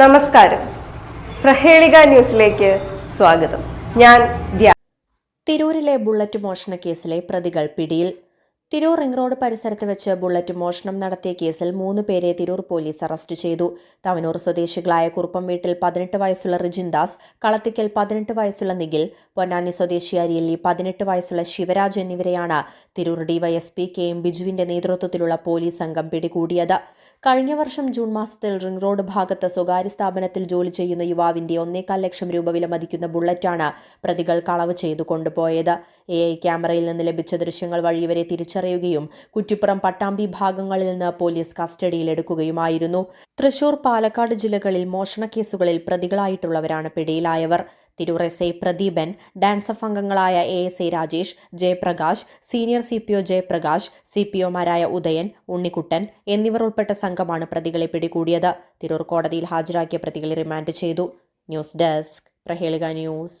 നമസ്കാരം. പ്രഹേളിക ന്യൂസിലേക്ക് സ്വാഗതം. ഞാൻ തിരൂരിലെ ബുള്ളറ്റ് മോഷണ കേസിലെ പ്രതികൾ പിടിയിൽ. തിരൂർ റിംഗ് റോഡ് പരിസരത്ത് വെച്ച് ബുള്ളറ്റ് മോഷണം നടത്തിയ കേസിൽ മൂന്ന് പേരെ തിരൂർ പോലീസ് അറസ്റ്റ് ചെയ്തു. തവനൂർ സ്വദേശികളായ കുറുപ്പം വീട്ടിൽ പതിനെട്ട് വയസ്സുള്ള റിജിൻദാസ് കളത്തിക്കൽ പതിനെട്ട് വയസ്സുള്ള നിഖിൽ പൊന്നാനി സ്വദേശി അരിയല്ലി പതിനെട്ട് വയസ്സുള്ള ശിവരാജ് എന്നിവരെയാണ് തിരൂർ ഡിവൈഎസ്പി കെ എം ബിജുവിന്റെ നേതൃത്വത്തിലുള്ള പോലീസ് സംഘം പിടികൂടിയത്. കഴിഞ്ഞ വർഷം ജൂൺ മാസത്തിൽ റിംഗ് റോഡ് ഭാഗത്ത് സ്വകാര്യ സ്ഥാപനത്തിൽ ജോലി ചെയ്യുന്ന യുവാവിന്റെ ഒന്നേകാൽ ലക്ഷം രൂപ വില മതിക്കുന്ന ബുള്ളറ്റാണ് പ്രതികൾ കളവ് ചെയ്തു കൊണ്ടുപോയത്. എ ഐ ക്യാമറയിൽ നിന്ന് ലഭിച്ച ദൃശ്യങ്ങൾ വഴി ഇവരെ തിരിച്ചറിയുകയും കുറ്റിപ്പുറം പട്ടാമ്പി ഭാഗങ്ങളിൽ നിന്ന് പോലീസ് കസ്റ്റഡിയിലെടുക്കുകയുമായിരുന്നു തൃശൂർ പാലക്കാട് ജില്ലകളിൽ മോഷണ കേസുകളിൽ പ്രതികളായിട്ടുള്ളവരാണ് പിടിയിലായവർ. Tirur S I Pradeepan DANSAF അംഗങ്ങളായ A S I Rajesh Jayaprakash senior C P O Jayaprakash C P ഒമാരായ Udayan Unnikuttan എന്നിവർ ഉൾപ്പെട്ട സംഘമാണ് പ്രതികളെ പിടികൂടിയത്. തിരൂർ കോടതിയിൽ ഹാജരാക്കിയ പ്രതികളെ റിമാൻഡ് ചെയ്തു. News desk Prahelika news.